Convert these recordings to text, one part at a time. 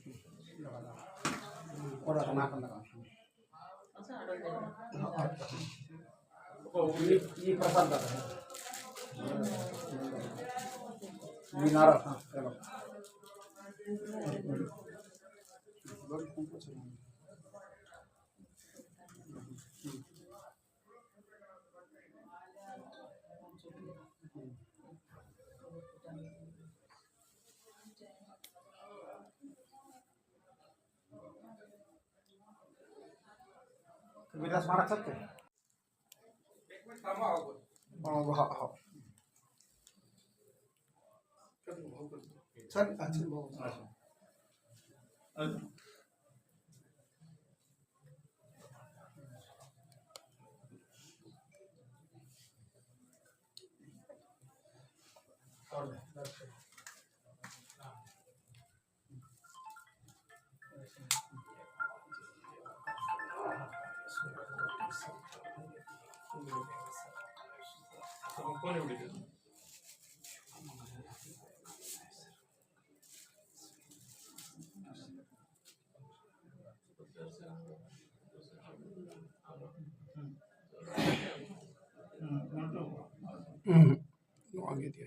कसं? कोणाचा नाक नका हो, ही ही प्रसाद दादा मी नारळ हां हे बघ. बघ, कुंकूच आहे. विलास महाराज चालते हो हा हो चल अच्छा भाऊ अजून? तर मग कोण एवढी देतं? आगे दिया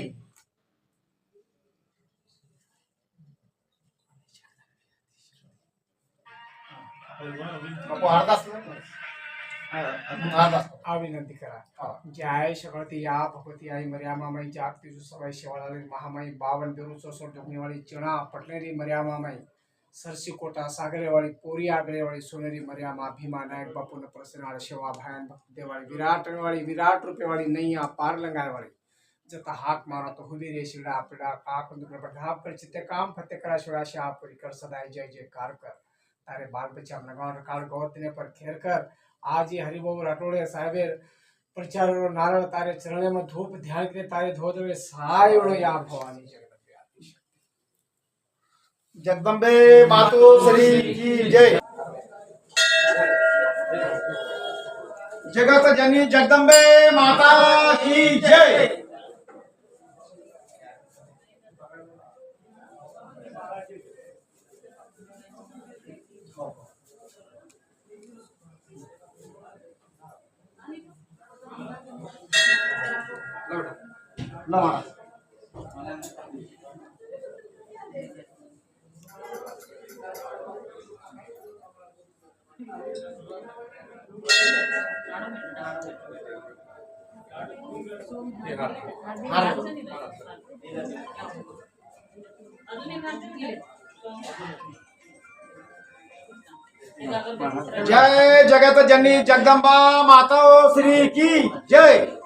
अर्धा आ विनंती करा. जय शकळती या भगवती आई मर्यामामाई जागती सवाई शेवाळाली महामाई बावन बेरू चौसष्ट डोकणीवाळी चिणा पटलेरी मर्यामामाई सरसी कोटा सागरेवाळी कोरी आगरेवाळी सोनेरी मर्यामा भीमा नायक बापून प्रसन्न शेवा भयान भक्ती देवाळी विराट वाળી विराट रूपेवाळी नैया पार लंगायवाळी जता हाक मारा तो हुदी रे शिवडा आपला का कंदुकडे बढाप कर चित्ते काम फते करा शिवडा शा परी कर सदाय जय जयकार कर. तारे बाल बच्चा अपना गाँव काल गौतने पर खेर कर आज ये हरिबाबू राठोडे साहेबेर प्रचार नारळ तारे चरणे धूप ध्यान करे तारे धो देवे साय उडो या भवानी जगदंबे आदिशक्ती. जगदंबे मातो श्री की जय जगत जनी जगदंबे माता की जय जगत जननी जगदंबा माता श्री की जय।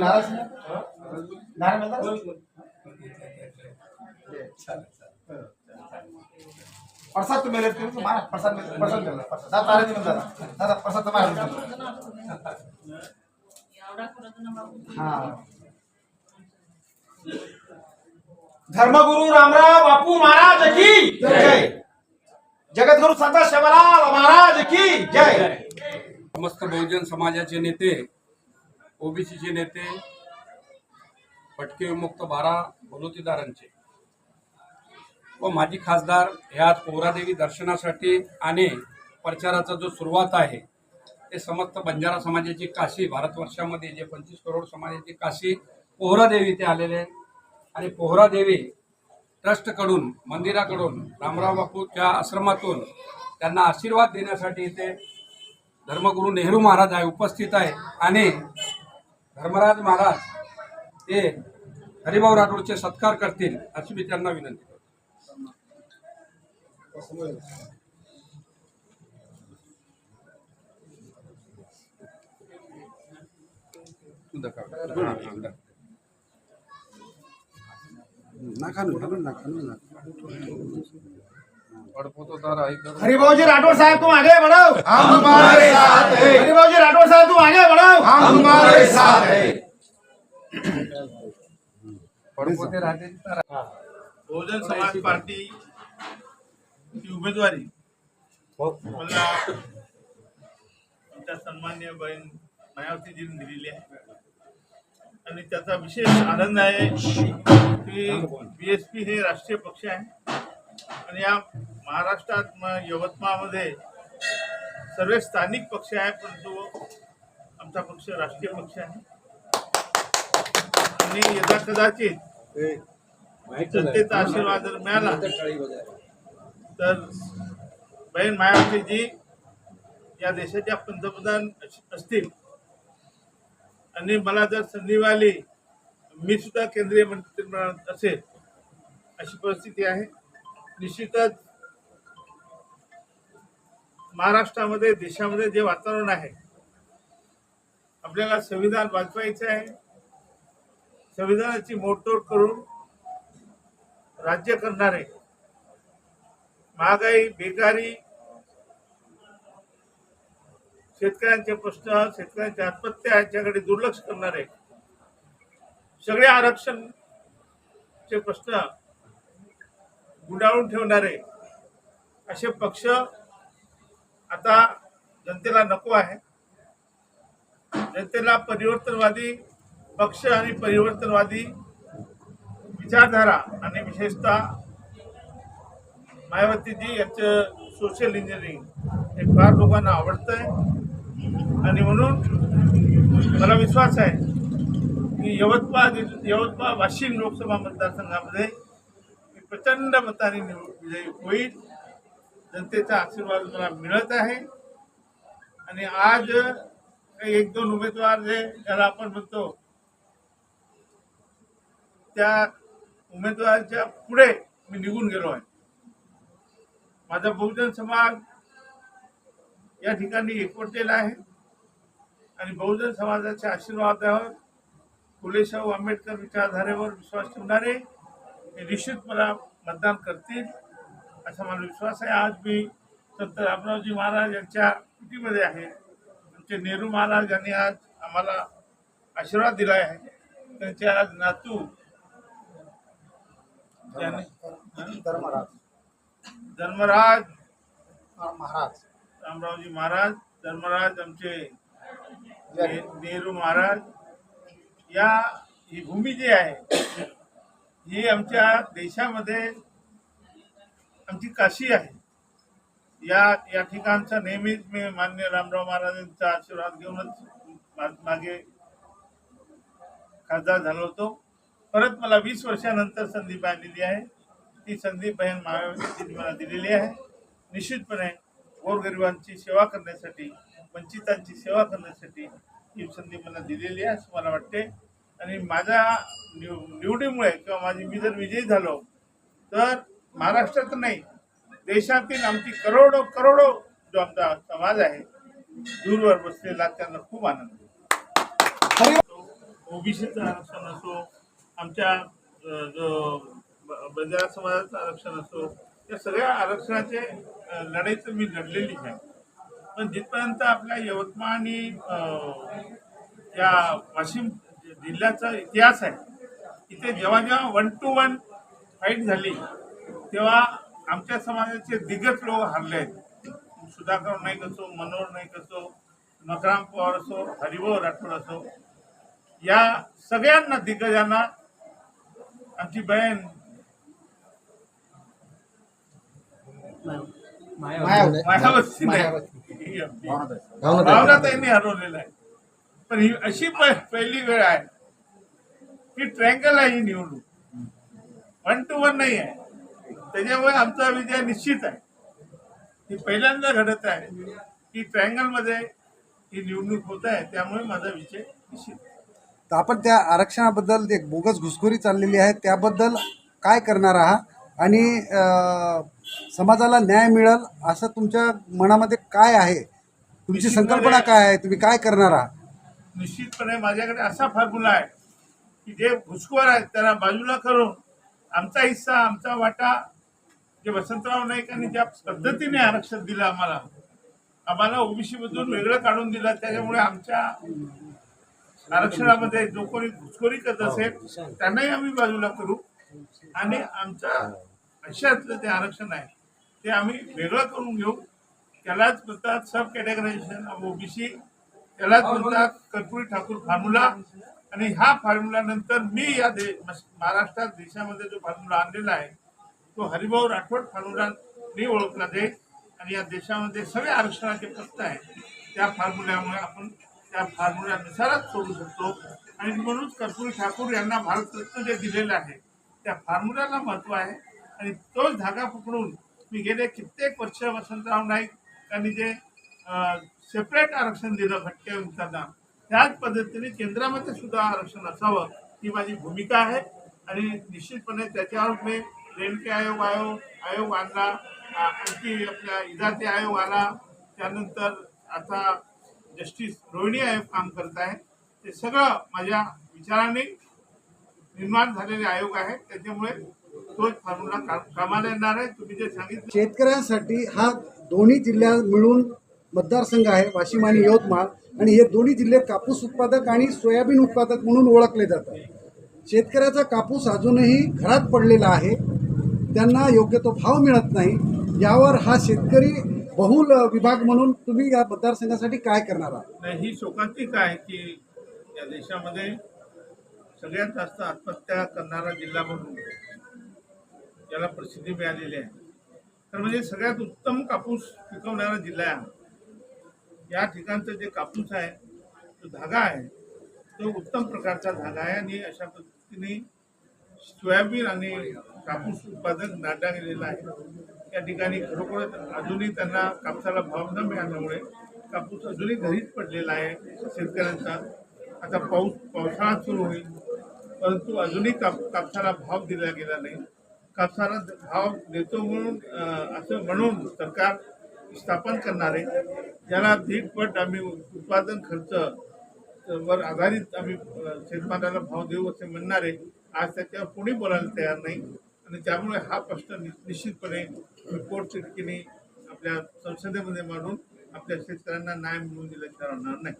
नाराज मिळतात? प्रसाद तुम्ही हो, महाराज प्रसाद प्रसाद प्रसाद. दादा तारे देऊन दादा दादा प्रसाद महाराज. हा धर्मगुरु रामराव बापू महाराज की जय। जगद्गुरु संत शिवलाल महाराज की जय। समस्त बहुजन समाजाचे नेते ओबीसीचे नेते फटके विमुक्त बारा बलुतेदारांचे व माजी खासदार हे आज पोहरादेवी दर्शनासाठी आणि प्रचाराचा जो सुरुवात आहे ते समस्त बंजारा समाजाची काशी भारतवर्षामध्ये जे पंचवीस करोड समाजाची काशी पोहरादेवी इथे आलेले आणि आणि पोहरादेवी ट्रस्टकडून मंदिराकडून रामराव बापूच्या आश्रमातून त्यांना आशीर्वाद देण्यासाठी इथे धर्मगुरू नेहरू महाराज आहे उपस्थित आहे. आणि धर्मराज महाराज हे हरिभाऊ राठोडचे सत्कार करतील अशी मी त्यांना विनंती करतो. हरिभाऊजी राठौर साहब तुम आगे बढ़ो. हम तुम्हारे साथ हैं. हरिभाऊजी राठौर साहब तुम आगे बढ़ो. हम तुम्हारे साथ हैं. बहुजन समाज पार्टी ची उमेदवारी. मला आमच्या सन्मान्य बहीण मायावतीजींनी दिलेली आहे. आणि त्याचा विशेष आनंद आहे. की बीएसपी हे राष्ट्रीय पक्ष आहे. आणि या महाराष्ट्रात म- यवतमाळमध्ये सर्व स्थानिक पक्ष आहे परंतु आमचा पक्ष राष्ट्रीय पक्ष आहे. आणि यदा कदाचित जनतेचा आशीर्वाद जर मिळाला तर बहीण मायावतीजी या देशाच्या पंतप्रधान अस- असतील. आणि मला जर संधी मिळाली मी सुद्धा केंद्रीय मंत्रिमंडळात असेल अशी परिस्थिती आहे. निश्चितच महाराष्ट्रामध्ये देशामध्ये जे वातावरण आहे आपल्याला संविधान वाचवायचं आहे. संविधानाची मोडतोड करून राज्य करणारे महागाई बेकारी शेतकऱ्यांचे प्रश्न शेतकऱ्यांच्या आत्महत्या यांच्याकडे दुर्लक्ष करणारे सगळे आरक्षणचे प्रश्न गुंडाळून ठेवणारे असे पक्ष आता जनतेला नको आहे. जनतेला परिवर्तनवादी पक्ष आणि परिवर्तनवादी विचारधारा आणि विशेषतः मायावतीजी यांचं सोशल इंजिनिअरिंग हे फार लोकांना आवडतंय. आणि म्हणून मला विश्वास आहे यवतमाळ यवतमाळ वाशिम लोकसभा मतदारसंघामध्ये मी प्रचंड मताने निवड विजयी होईल. जनतेचा आशीर्वाद मला मिळत आहे. आणि आज काही एक दोन उमेदवार जे ज्याला आपण म्हणतो त्या उमेदवारांच्या पुढे मी निघून गेलो आहे. माझा बहुजन समाज या ठिकाणी एकवटलेला आहे. आणि बहुजन समाजाच्या आशीर्वादावर फुले शाहू आंबेडकर विचारधारेवर विश्वास ठेवणारे हे निश्चित मला मतदान करतील असा मला विश्वास आहे. आज मी संत रामरावजी महाराज यांच्या कुटीमध्ये आहे. आमचे नेहरू महाराज यांनी आज आम्हाला आशीर्वाद दिला आहे. त्यांचे आज नातू धर्मराज. धर्मराज. महाराज. रामरावजी महाराज धर्मराज आमचे नेहरू महाराज. या ही भूमी जी आहे ही आमच्या देशामध्ये आमची काशी आहे. या या ठिकाणचा नेहमीच मी मान्य रामराव महाराजांचा आशीर्वाद घेऊनच मागे खासदार झालो होतो. परत मला वीस वर्षानंतर संधी मिळालेली आहे. ती संधी बहीण महाराजांनी मला दिलेली आहे. निश्चितपणे गोरगरिबांची सेवा करण्यासाठी वंचितांची सेवा करण्यासाठी ही संधी मला दिलेली आहे असं मला वाटते. आणि माझ्या निव निवडीमुळे किंवा माझी मी जर विजयी झालो तर महाराष्ट्रात नाही देशातील आमची करोडो करोडो जो आमचा समाज आहे. दूरवर बसलेला त्यांना खूप आनंद ओबीसीचं आरक्षण असो आमच्या जो ब- बंजारा समाजाचं आरक्षण असो या सगळ्या आरक्षणाचे लढाईचं तर मी लढलेली आहे. पण जिथपर्यंत आपल्या यवतमाळ आणि या वाशिम जिल्ह्याचा इतिहास आहे इथे जेव्हा जेव्हा वन टू वन फाईट झाली तेव्हा आमच्या समाजाचे दिग्गज लोक हारले आहेत. सुधाकर नाईक असो मनोहर नाईक असो मकराम पवार असो हरिभाऊ राठोड असो या सगळ्यांना दिग्गजांना आमची बहीण मायावती. नाही भावनाताईंनी हरवलेला आहे. पण ही अशी पहिली वेळ आहे की ट्रँगल आहे ही निवडणूक. वन टू वन नाही आहे. त्याच्यामुळे आमचा विजय निश्चित आहे. ही पहिल्यांदा घडत आहे की ट्रँगलमध्ये ही निवडणूक होत आहे. त्यामुळे माझा विजय निश्चित आहे. तर आपण त्या आरक्षणाबद्दल एक बोगस घुसखोरी चाललेली आहे. त्याबद्दल काय करणार आहात? आणि समाजाला न्याय मिळेल असं तुमच्या मनामध्ये काय आहे? तुमची संकल्पना काय आहे? तुम्ही काय करणार आहात? निश्चितपणे माझ्याकडे असा फॉर्म्युला आहे की जे घुसखोर आहेत त्यांना बाजूला करून आमचा हिस्सा आमचा वाटा जे वसंतराव नाईकांनी ज्या पद्धतीने आरक्षण दिलं आम्हाला आम्हाला ओबीसी मधून वेगळं काढून दिलं. त्याच्यामुळे आमच्या आरक्षणामध्ये जो कोणी घुसखोरी करत असेल त्यांनाही आम्ही बाजूला करू. आणि आमच्या अशातलं ते आरक्षण आहे ते आम्ही वेगळं करून घेऊ. त्यालाच म्हणतात सब कॅटेगरायझेशन ऑफ ओबीसी त्यालाच म्हणतात कर्पुरी ठाकूर फॉर्म्युला आणि ह्या फॉर्म्युला नंतर मी या दे महाराष्ट्रात देशामध्ये जो फॉर्म्युला आणलेला आहे तो हरिभाऊ राठोड फॉर्म्युला मी ओळखला जाईल आणि या देशामध्ये सगळे आरक्षणाचे प्रश्न आहेत. त्या फॉर्म्युल्यामुळे आपण त्या फॉर्म्युल्यानुसारच सोडू शकतो. आणि म्हणूनच कर्पुरी ठाकूर यांना भारतरत्न जे दिलेलं आहे त्या फॉर्म्युल्याला महत्त्व आहे. आणि तोच धागा पकडून मी गेले कित्येक वर्ष वसंतराव नाईक यांनी जे सेपरेट आरक्षण दिलं भटक्या विमुक्तांना त्याच पद्धतीने केंद्रामध्ये सुद्धा आरक्षण असावं ही माझी भूमिका आहे. आणि निश्चितपणे त्याच्यावर मी रेणके आयोग आयोग आयोग आणला आणखी आपल्या इजाती आयोग आला. त्यानंतर आता जस्टिस रोहिणी आयोग काम करत आहे. ते सगळं माझ्या विचाराने निर्माण झालेले आयोग आहे त्याच्यामुळे तोच फॉर्म्युला का- कामाला येणार आहे. तुम्ही जे सांगितलं शेतकऱ्यांसाठी हा दोन्ही जिल्ह्यात मिळून मतदारसंघ आहे वाशिम आणि यवतमाळ. आणि हे दोन्ही जिल्हे कापूस उत्पादक आणि सोयाबीन उत्पादक म्हणून ओळखले जातात. शेतकऱ्याचा कापूस अजूनही घरात पडलेला आहे. त्यांना योग्य तो भाव मिळत नाही. यावर हा शेतकरी बहुल विभाग म्हणून तुम्ही या मतदारसंघासाठी काय करणार आहात? नाही ही शोकांतिक आहे की या देशामध्ये सगळ्यात जास्त आत्महत्या करणारा जिल्हा म्हणून याला प्रसिद्धी मिळालेली आहे. तर म्हणजे सगळ्यात उत्तम कापूस पिकवणारा जिल्हा आहे या ठिकाणचं जे कापूस आहे तो धागा आहे तो उत्तम प्रकारचा धागा आहे आणि अशा पद्धतीने सोयाबीन आणि कापूस उत्पादक नाटा गेलेला आहे. या ठिकाणी खरोखरच अजूनही त्यांना कापसाला भाव न मिळाल्यामुळे कापूस अजूनही घरीच पडलेला आहे शेतकऱ्यांचा. आता पाऊस पावसाळा सुरू होईल परंतु अजूनही काप कापसाला भाव दिला गेला नाही. कापसाला भाव देतो म्हणून असं म्हणून सरकार स्थापन करणारे ज्याला दीडपट आम्ही उत्पादन खर्च वर आधारित आम्ही शेतमालाला भाव देऊ असे म्हणणारे आज त्याच्यावर कोणी बोलायला तयार नाही. आणि त्यामुळे हा प्रश्न निश्चितपणे कोर्ट चिटकीने आपल्या संसदेमध्ये मांडून आपल्या शेतकऱ्यांना न्याय मिळवून दिल्याशिवाय राहणार नाही.